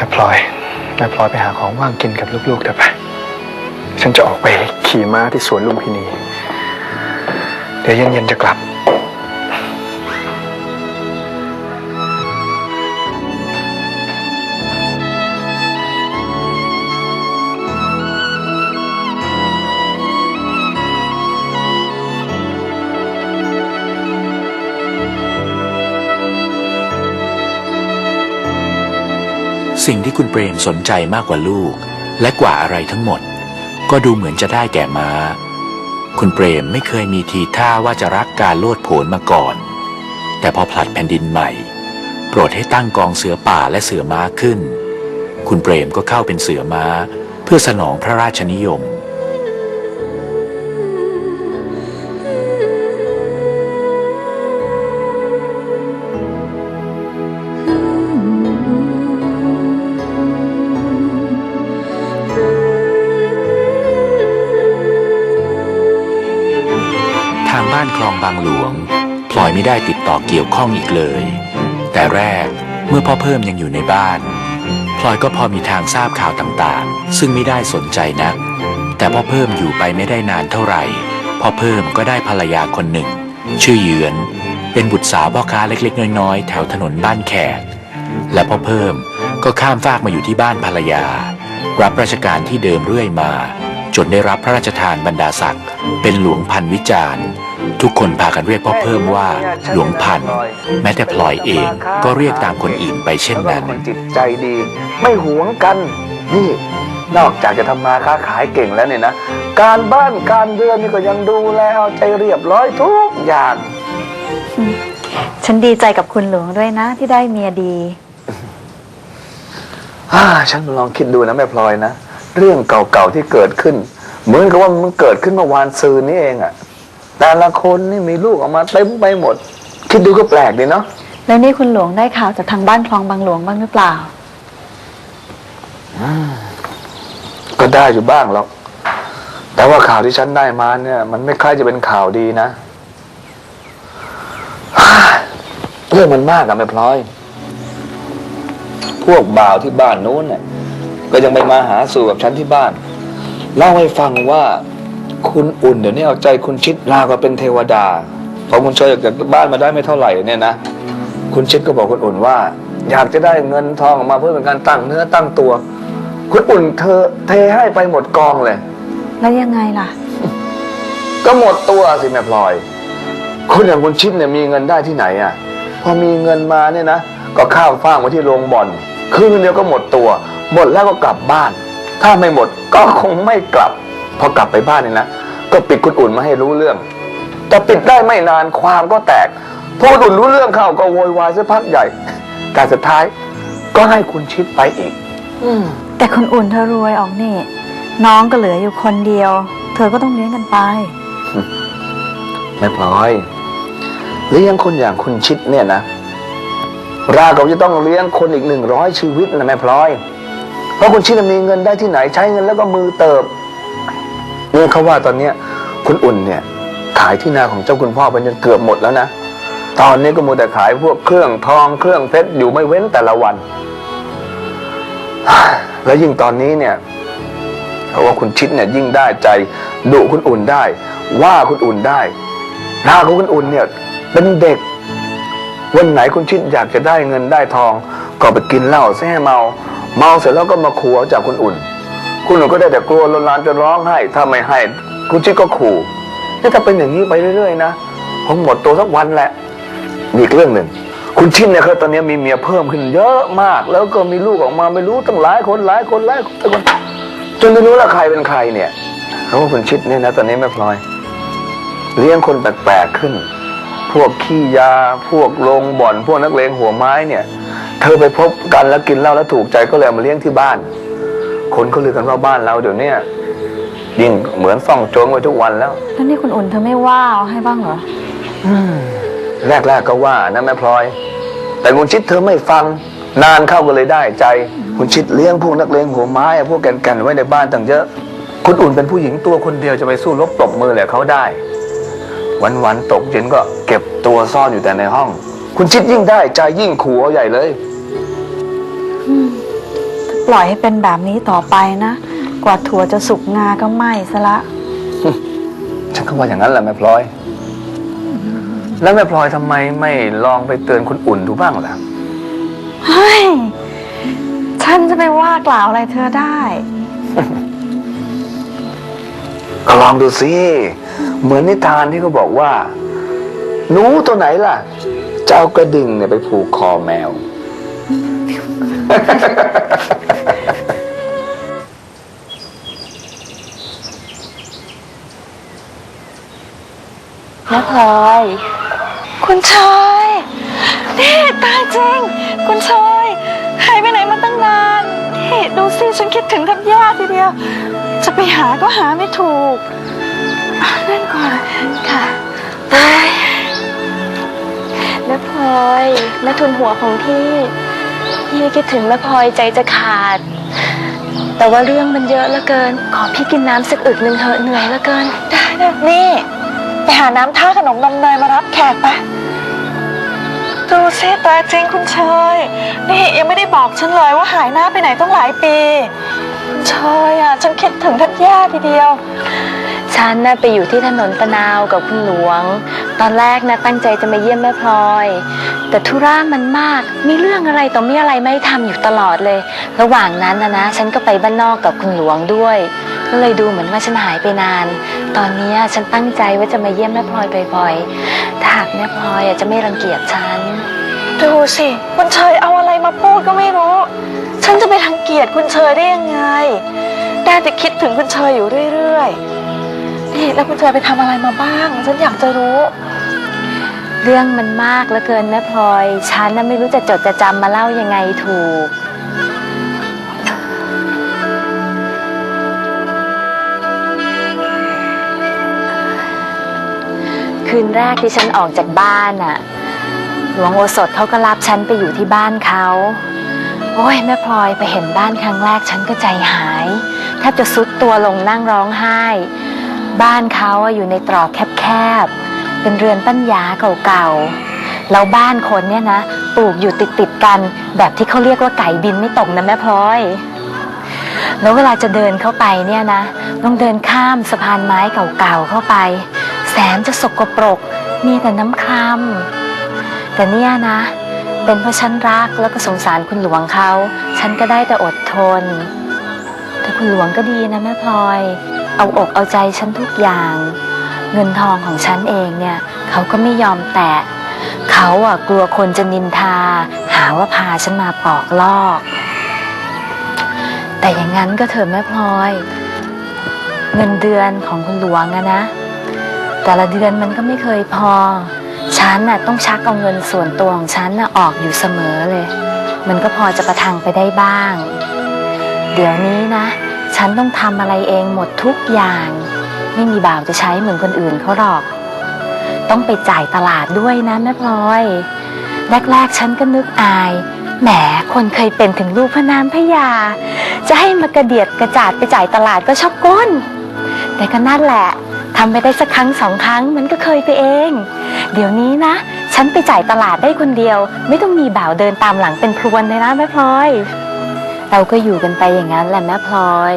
ม่พลอยแม่พลอยไปหาของว่างกินกับลูกๆเถอะไป ฉันจะออกไปขี่ม้าที่สวนลุมพินี เดี๋ยวเย็นๆจะกลับ สิ่งที่คุณเปรมสนใจมากกว่าลูก และกว่าอะไรทั้งหมด ก็ดูเหมือนจะได้แก่ม้า คุณเปรมไม่เคยมีทีท่าว่าจะรักการโลดโผนมาก่อน แต่พอผลัดแผ่นดินใหม่ โปรดให้ตั้งกองเสือป่าและเสือม้าขึ้น คุณเปรมก็เข้าเป็นเสือม้า เพื่อสนองพระราชนิยม องบางหลวง พลอยไม่ได้ติดต่อเกี่ยวข้องอีกเลย แต่แรกเมื่อพ่อเพิ่มยังอยู่ในบ้าน พลอยก็พอมีทางทราบข่าวต่างๆ ซึ่งไม่ได้สนใจนัก แต่พ่อเพิ่มอยู่ไปไม่ได้นานเท่าไหร่พ่อเพิ่มก็ได้ภรรยาคนหนึ่ง ชื่อเยือน เป็นบุตรสาวพ่อค้าเล็กๆ น้อยๆ แถวถนนบ้านแขก และพ่อเพิ่มก็ข้ามฟากมาอยู่ที่บ้านภรรยา รับราชการที่เดิมเรื่อยมา จนได้รับพระราชทานบรรดาศักดิ์เป็นหลวงพันวิจารณ์ ทุกคนพากันเรียกพ่อเพิ่มว่าหลวงพันธุ์แม้แต่พลอยเองก็เรียกตามคนอื่นไปเช่นแล้วก็นั้นเป็นคนจิตใจดี ไม่หวงกันนี่นอกจากจะทำมาค้าขายเก่งแล้วเนี่ยนะ การบ้านการเรือนนี่ก็ยังดูแลเอาใจเรียบร้อยทุกอย่าง ฉันดีใจกับคุณหลวงด้วยนะที่ได้เมียดี อ่าฉันลองคิดดูนะแม่พลอยนะ เรื่องเก่าๆที่เกิดขึ้น เหมือนกับว่ามันเกิดขึ้นเมื่อวานซืนนี่เองอะแต่ละคนนี่มีลูกออกมาเต็มไปหมด คิดดูก็แปลกดีเนาะแล้วนี่คุณหลวงได้ข่าวจากทางบ้านคลองบางหลวงบ้างหรือเปล่า ก็ได้อยู่บ้างหรอก แต่ว่าข่าวที่ฉันได้มาเนี่ย มันไม่ค่อยจะเป็นข่าวดีนะเรื่องมันมากอะแม่พลอย พวกบ่าวที่บ้านนู้นเนี่ย ก็ยังไปมาหาสู่กับฉันที่บ้าน เล่าให้ฟังว่าคุณอุ่นเดี๋ยวนี้เอาใจคุณชิดราวกับเป็นเทวดาพอคุณชอยออกจากบ้านมาได้ไม่เท่าไหร่เนี่ยนะคุณชิดก็บอกคุณอุ่นว่า อยากจะได้เงินทองออกมาเพื่อเป็นการตั้งเนื้อตั้งตัว คุณอุ่นเธอเทให้ไปหมดกองเลย แล้วยังไงล่ะ ก็หมดตัวสิแม่พลอยคนอย่างคุณชิดเนี่ยมีเงินได้ที่ไหนอะ พอมีเงินมาเนี่ยนะ ก็ข้ามฟากมาที่โรงบ่อน คืนเดียวก็หมดตัว หมดแล้วก็กลับบ้าน ถ้าไม่หมดก็คงไม่กลับ พอกลับไปบ้านเนี่ยนะ ก็ปิดคุณอุ่นมาให้รู้เรื่อง แต่ปิดได้ไม่นานความก็แตกพอคุณอุ่นรู้เรื่องเข้าก็โวยวายสักพักใหญ่ แต่สุดท้ายก็ให้คุณชิดไปอีก อืมแต่คุณอุ่นเธอรวยออกนี่ น้องก็เหลืออยู่คนเดียว เธอก็ต้องเลี้ยงกันไปแม่พลอยเลี้ยงคนอย่างคุณชิดเนี่ยนะราวกับจะต้องเลี้ยงคนอีกหนึ่งร้อยชีวิตนะแม่พลอย เพราะคุณชิดน่ะมีเงินได้ที่ไหนใช้เงินแล้วก็มือเติบเนี่ยเขาว่าตอนเนี้ยคุณอุ่นเนี่ยขายที่นาของเจ้าคุณพ่อไปจนเกือบหมดแล้วนะ ตอนนี้ก็มัวแต่ขายพวกเครื่องทองเครื่องเพชรอยู่ไม่เว้นแต่ละวัน แล้วยิ่งตอนนี้เนี่ยเพราะว่าคุณชิดเนี่ยยิ่งได้ใจดุคุณอุ่นได้ ว่าคุณอุ่นได้หน้าของคุณอุ่นเนี่ยเป็นเด็ก วันไหนคุณชิดอยากจะได้เงินได้ทอง ก็ไปกินเหล้าซะให้เมา เมาเสร็จแล้วก็มาขู่จากคุณอุ่น คุณอุ่นก็ได้แต่กลัวลนลานจะร้องไห้ถ้าไม่ให้คุณชิดก็ขู่นี่ถ้าเป็นอย่างนี้ไปเรื่อยๆนะผมหมดตัวสักวันแหละมีอีกเรื่องหนึ่งคุณชิดเนี่ยเขาตอนนี้มีเมียเพิ่มขึ้นเยอะมาก แล้วก็มีลูกออกมาไม่รู้ตั้งหลายคนหลายคนหลายคนจนไม่รู้ล้วใครเป็นใครเนี่ยเพราะว่าคุณชิดเนี่ยนะตอนนี้แม่พลอย เลี้ยงคนแปลกๆขึ้น พวกขี้ยาพวกโรงบ่อน พวกนักเลงหัวไม้เนี่ย เธอไปพบกันแล้วกินเหล้าแล้วถูกใจก็เลยเอามาเลี้ยงที่บ้าน คนเขาลือกันว่าบ้านเราเดี๋ยวเนี้ยยิ่งเหมือนซ่องโจงไว้ทุกวันแล้วแล้วนี่คุณอุ่นเธอไม่ว่าเอาให้บ้างเหรอแรกๆก็ว่านะแม่พลอย แต่คุณชิดเธอไม่ฟัง นานเข้าก็เลยได้ใจ คุณชิดเลี้ยงพวกนักเลงหัวไม้อะพวกแก่นๆไว้ในบ้านตั้งเยอะคุณอุ่นเป็นผู้หญิงตัวคนเดียวจะไปสู้รบตบมือแหละเขาได้ วันๆตกเย็นก็เก็บตัวซ่อนอยู่แต่ในห้อง คุณชิดยิ่งได้ใจยิ่งขู่เอาใหญ่เลย ปล่อยให้เป็นแบบนี้ต่อไปนะ กว่าถั่วจะสุกงาก็ไหม้ซะละ ฉันก็ว่าอย่างนั้นแหละแม่พลอย แล้วแม่พลอยทำไมไม่ลองไปเตือนคุณอุ่นดูบ้างล่ะ เฮ้ย ฉันจะไปว่ากล่าวอะไรเธอได้ ก็ลองดูสิ เหมือนนิทานที่เขาบอกว่า หนูตัวไหนล่ะ จะเอากระดิ่งเนี่ยไปผูกคอแมว แม่พลอย คุณชายนี่ตายจริง คุณชายหายไปไหนมาตั้งนานนี่ดูสิฉันคิดถึงแทบแย่ทีเดียว จะไปหาก็หาไม่ถูกนั่นก่อนค่ะไปแม่พลอยแม่ทุนหัวของพี่ พี่คิดถึงแม่พลอยใจจะขาด แต่ว่าเรื่องมันเยอะเหลือเกิน ขอพี่กินน้ำสักอึกหนึ่งเถอะเหนื่อยเหลือเกิน ได้นะนี่ ไปหาน้ำท่าขนมนมเนยมารับแขกไปดูสิตาจริงคุณชย นี่ยังไม่ได้บอกฉันเลยว่าหายหน้าไปไหนต้องหลายปี คุณชยอะ ฉันคิดถึงทัดแย่ทีเดียว ฉันน่ะไปอยู่ที่ถนนตะนาวกับคุณหลวง ตอนแรกนะตั้งใจจะมาเยี่ยมแม่พลอย แต่ธุระมันมาก มีเรื่องอะไรต่อมีอะไรไม่ทำอยู่ตลอดเลย ระหว่างนั้นนะนะ ฉันก็ไปบ้านนอกกับคุณหลวงด้วย ก็เลยดูเหมือนว่าฉันหายไปนาน ตอนเนี้ยฉันตั้งใจว่าจะมาเยี่ยมแม่พลอยบ่อยๆถ้าหากแม่พลอยอะจะไม่รังเกียจฉัน ดูสิคุณเชยเอาอะไรมาพูดก็ไม่รู้ ฉันจะไปทังเกียจคุณเชยได้ยังไง ได้แต่คิดถึงคุณเชยอยู่เรื่อยๆ นี่แล้วคุณเชยไปทำอะไรมาบ้าง ฉันอยากจะรู้ เรื่องมันมากเหลือเกินแม่พลอย ฉันน่ะไม่รู้จะจดจะจำมาเล่ายังไงถูก คืนแรกที่ฉันออกจากบ้านน่ะหลวงโอสถเขาก็รับฉันไปอยู่ที่บ้านเขา โอ้ยแม่พลอยไปเห็นบ้านครั้งแรกฉันก็ใจหายแทบจะซุดตัวลงนั่งร้องไห้ บ้านเขาอยู่ในตรอกแคบๆ เป็นเรือนปัญญาเก่าๆ แล้วบ้านคนเนี่ยนะปลูกอยู่ติดๆกัน แบบที่เขาเรียกว่าไก่บินไม่ตกนะแม่พลอย แล้วเวลาจะเดินเข้าไปเนี่ยนะต้องเดินข้ามสะพานไม้เก่าๆเข้าไป แสนจะสกปรกมีแต่น้ำคร่ำแต่เนี่ยนะ เป็นเพราะฉันรักแล้วก็สงสารคุณหลวงเขา ฉันก็ได้แต่อดทน แต่คุณหลวงก็ดีนะแม่พลอย เอาอกเอาใจฉันทุกอย่าง เงินทองของฉันเองเนี่ย เขาก็ไม่ยอมแตะ เขาอะกลัวคนจะนินทา หาว่าพาฉันมาปอกลอก แต่อย่างนั้นก็เถอะแม่พลอย เงินเดือนของคุณหลวงอะนะ แต่ละเดือนมันก็ไม่เคยพอ ฉันน่ะต้องชักเอาเงินส่วนตัวของฉันน่ะออกอยู่เสมอเลย มันก็พอจะประทังไปได้บ้าง เดี๋ยวนี้นะ ฉันต้องทำอะไรเองหมดทุกอย่าง ไม่มีบ่าวจะใช้เหมือนคนอื่นเขาหรอก ต้องไปจ่ายตลาดด้วยนะแม่พลอย แรกๆฉันก็นึกอาย แหมคนเคยเป็นถึงลูกพระนามพระยา จะให้มากระเดียดกระจาดไปจ่ายตลาดก็ชอบก้น แต่ก็นั่นแหละทำไปได้สักครั้งสองครั้งมันก็เคยไปเอง เดี๋ยวนี้นะ ฉันไปจ่ายตลาดได้คนเดียว ไม่ต้องมีบ่าวเดินตามหลังเป็นพรวนเลยนะแม่พลอย เราก็อยู่กันไปอย่างนั้นแหละแม่พลอย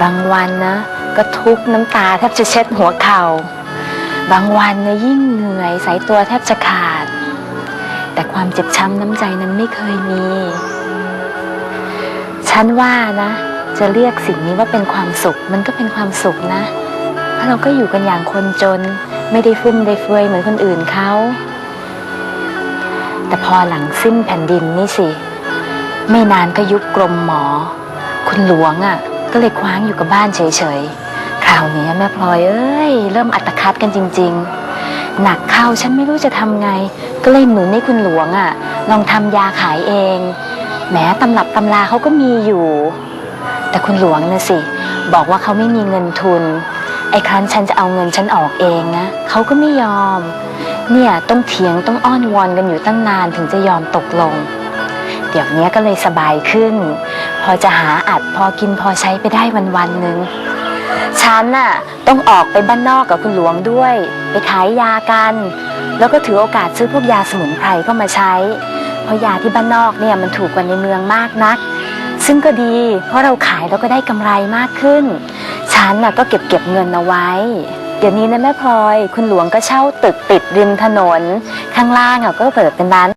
บางวันนะ ก็ทุกน้ำตาแทบจะเช็ดหัวเข่า บางวันนะยิ่งเหนื่อยสายตัวแทบจะขาด แต่ความเจ็บช้ำน้ำใจนั้นไม่เคยมี ฉันว่านะ จะเรียกสิ่งนี้ว่าเป็นความสุข มันก็เป็นความสุขนะเพราะเราก็อยู่กันอย่างคนจน ไม่ได้ฟุ่มได้เฟือยเหมือนคนอื่นเขาแต่พอหลังสิ้นแผ่นดินนี่สิ ไม่นานก็ยุบกรมหมอ คุณหลวงอะ่ะ ก็เลยคว้างอยู่กับบ้านเฉยๆ คราวนี้แม่พลอยเอ้ย เริ่มอัตคัดกันจริง ๆ หนักเข้าฉันไม่รู้จะทำไง ก็เลยหนุนให้คุณหลวงอะ่ะ ลองทำยาขายเองแม้ตำรับตำราเขาก็มีอยู่ แต่คุณหลวงน่ะสิ บอกว่าเขาไม่มีเงินทุน ไอ้ครั้นฉันจะเอาเงินฉันออกเองนะเขาก็ไม่ยอม เนี่ยต้องเถียงต้องอ้อนวอนกันอยู่ตั้งนานถึงจะยอมตกลง เดี๋ยวนี้ก็เลยสบายขึ้น พอจะหาอัดพอกินพอใช้ไปได้วันวันหนึ่งฉันน่ะต้องออกไปบ้านนอกกับคุณหลวงด้วย ไปขายยากัน แล้วก็ถือโอกาสซื้อพวกยาสมุนไพรเข้ามาใช้ เพราะยาที่บ้านนอกเนี่ยมันถูกกว่าในเมืองมากนัก ซึ่งก็ดี เพราะเราขายแล้วก็ได้กำไรมากขึ้น ฉันน่ะก็เก็บเก็บเงินเอาไว้ เดี๋ยวนี้นะแม่พลอย คุณหลวงก็เช่าตึกติดริมถนน ข้างล่างอะก็เปิดเป็นร้าน